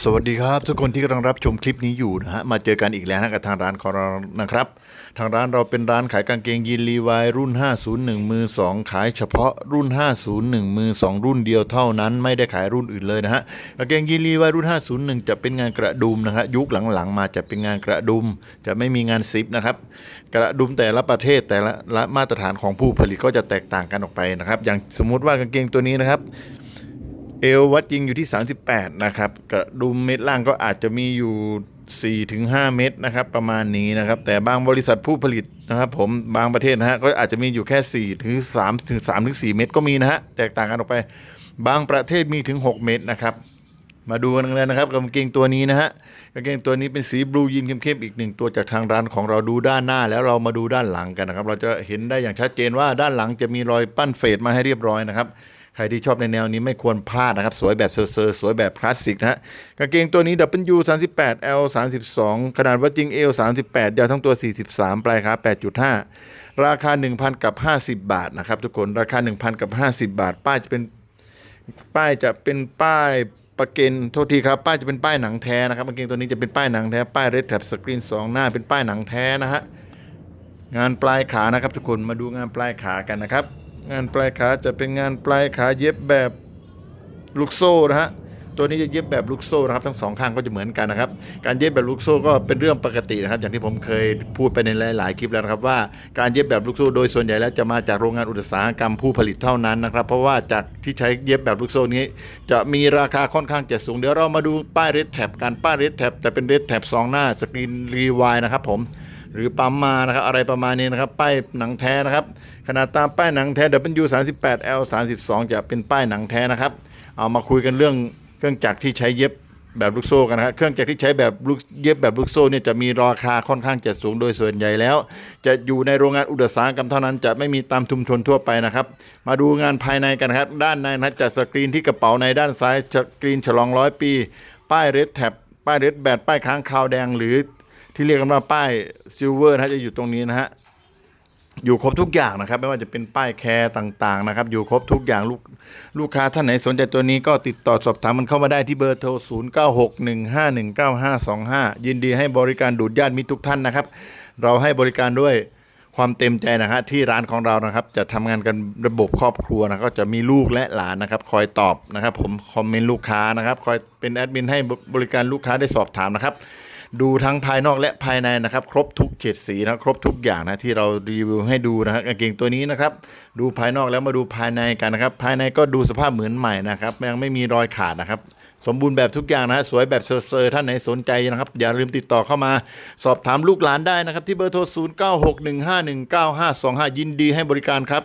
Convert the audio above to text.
สวัสดีครับ ทุกคนที่กำลังรับชมคลิปนี้อยู่นะฮะมาเจอกันอีกแล้วนะกับทางร้านของเรานะครับ ทางร้านเราเป็นร้านขายกางเกงยีนลีวายรุ่น 501 มือ 2 ขายเฉพาะรุ่น 501 มือ 2 รุ่นเดียวเท่านั้นไม่ได้ขายรุ่นอื่นเลยนะฮะกางเกงยีนลีวายรุ่น 501 จะเป็นงานกระดุมนะฮะยุคหลังๆ มาจะเป็นงานกระดุม จะไม่มีงานซิปนะครับกระดุมแต่ละประเทศแต่ละละมาตรฐานของผู้ผลิตก็จะแตกต่างกันออกไปนะครับอย่างสมมุติว่ากางเกงตัวนี้นะครับ เอววัดจริงอยู่ที่ 38 นะครับกระดุมเม็ดล่างก็อาจจะมีอยู่ 4-5 เม็ดนะครับ ประมาณนี้นะครับ แต่บางบริษัทผู้ผลิตนะครับ ผมบางประเทศนะฮะก็อาจจะมีอยู่แค่4ถึง3ถึง3ถึง4เม็ดก็มีนะฮะแตกต่างกันออกไป บางประเทศมีถึง 6 เม็ดนะครับมาดูกันเลยนะครับกับกางเกงตัวนี้นะฮะกางเกงตัวนี้เป็นสีบลูยีนเข้มๆอีกหนึ่งตัวจากทางร้านของเราดูด้านหน้า แล้วเรามาดูด้านหลังกันนะครับ เราจะเห็นได้อย่างชัดเจนว่าด้านหลังจะมีรอยปั้นเฟดมาให้เรียบร้อยนะครับ ใครที่ชอบในแนวนี้ไม่ควรพลาดนะครับ สวยแบบเซอร์สวยแบบคลาสสิกนะฮะกางเกงตัวนี้ W 38 L 32 ขนาดวัดจริง L 38 ยาวทั้งตัว 43 ปลายขา8.5 ราคา 1,000 กับ 50 บาทนะครับทุกคนราคา 1,000 กับ 50 บาท ป้ายจะเป็นป้ายจะเป็นป้ายประเกนโทษทีครับ ป้ายจะเป็นป้ายหนังแท้นะครับกางเกงตัวนี้จะเป็นป้ายหนังแท้ ป้ายเรดแท็บสกรีนสองหน้าเป็นป้ายหนังแท้นะฮะงานปลายขานะครับทุกคนมาดูงานปลายขากันนะครับ งานปลายขาจะเป็นงานปลายขาเย็บแบบลูกโซ่นะฮะตัวนี้จะเย็บแบบลูกโซ่นะครับทั้งสองข้างก็จะเหมือนกันนะครับ การเย็บแบบลูกโซ่ก็เป็นเรื่องปกตินะครับ อย่างที่ผมเคยพูดไปในหลาย ๆ คลิปแล้วนะครับว่าการเย็บแบบลูกโซ่โดยส่วนใหญ่แล้วจะมาจากโรงงานอุตสาหกรรมผู้ผลิตเท่านั้นนะครับ เพราะว่าจากที่ใช้เย็บแบบลูกโซ่นี้ จะมีราคาค่อนข้างจะสูงเดี๋ยวเรามาดูป้ายเรดแท็บกันป้ายเรดแท็บจะเป็นเรดแท็บสองหน้าสกรีนรีวายนะครับผม หรือปั๊มมานะครับอะไรประมาณนี้นะครับป้ายหนังแท้นะครับ ขนาดตามป้ายหนังแท้ W 38 L 32จะเป็นป้ายหนังแท้นะครับ เอามาคุยกันเรื่องเครื่องจักรที่ใช้เย็บแบบลูกโซ่กันนะครับเครื่องจักรที่ใช้แบบลูกเย็บแบบลูกโซ่เนี่ยจะมีราคาค่อนข้างจะสูงโดยส่วนใหญ่แล้ว จะอยู่ในโรงงานอุตสาหกรรมเท่านั้นจะไม่มีตามชุมชนทั่วไปนะครับ มาดูงานภายในกันครับ ด้านในนะจะสกรีนที่กระเป๋าในด้านซ้ายสกรีนฉลองร้อยปี ป้ายเรดแท็บป้ายเรดแบดป้ายค้างคาวแดงหรือ ที่เรียกกันว่าป้ายซิลเวอร์นะจะอยู่ตรงนี้นะฮะอยู่ครบทุกอย่างนะครับ ไม่ว่าจะเป็นป้ายแคร์ต่างๆนะครับ อยู่ครบทุกอย่างลูกลูกค้าท่านไหนสนใจตัวนี้ก็ติดต่อสอบถามมันเข้ามาได้ที่เบอร์โทร 0961519525 ยินดีให้บริการดูดญาติมิตรทุกท่านนะครับ เราให้บริการด้วยความเต็มใจนะฮะที่ร้านของเรานะครับ จะทำงานกันระบบครอบครัวนะก็จะมีลูกและหลานนะครับ คอยตอบนะครับ ผมคอมเมนต์ลูกค้านะครับ คอยเป็นแอดมินให้บริการลูกค้าได้สอบถามนะครับ ดูทั้งภายนอกและภายในนะครับ ครบทุกเฉดสีนะครบทุกอย่างนะที่เรารีวิวให้ดูนะฮะกางเกงตัวนี้นะครับ ดูภายนอกแล้วมาดูภายในกันนะครับ ภายในก็ดูสภาพเหมือนใหม่นะครับยังไม่มีรอยขาดนะครับสมบูรณ์แบบทุกอย่างนะสวยแบบเซอร์เซอร์ท่านไหนสนใจนะครับ อย่าลืมติดต่อเข้ามาสอบถามลูกหลานได้นะครับ ที่เบอร์โทร 0961519525 ยินดีให้บริการครับ